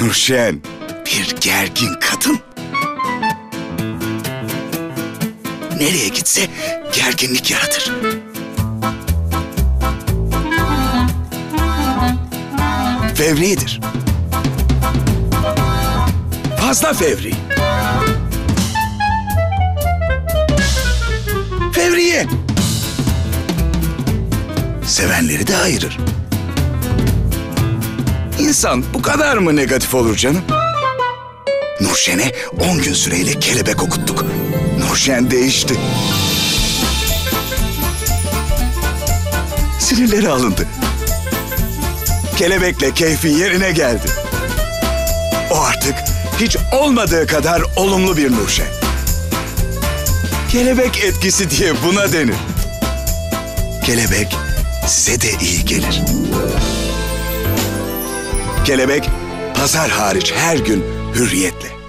Nurşen bir gergin kadın. Nereye gitse gerginlik yaratır. Fevridir. Fazla fevri. Fevriye. Sevenleri de ayırır. İnsan bu kadar mı negatif olur canım? Nurşen'e 10 gün süreyle kelebek okuttuk. Nurşen değişti. Sinirleri alındı. Kelebekle keyfi yerine geldi. O artık hiç olmadığı kadar olumlu bir Nurşen. Kelebek etkisi diye buna denir. Kelebek size de iyi gelir. Kelebek pazar hariç her gün hürriyetle.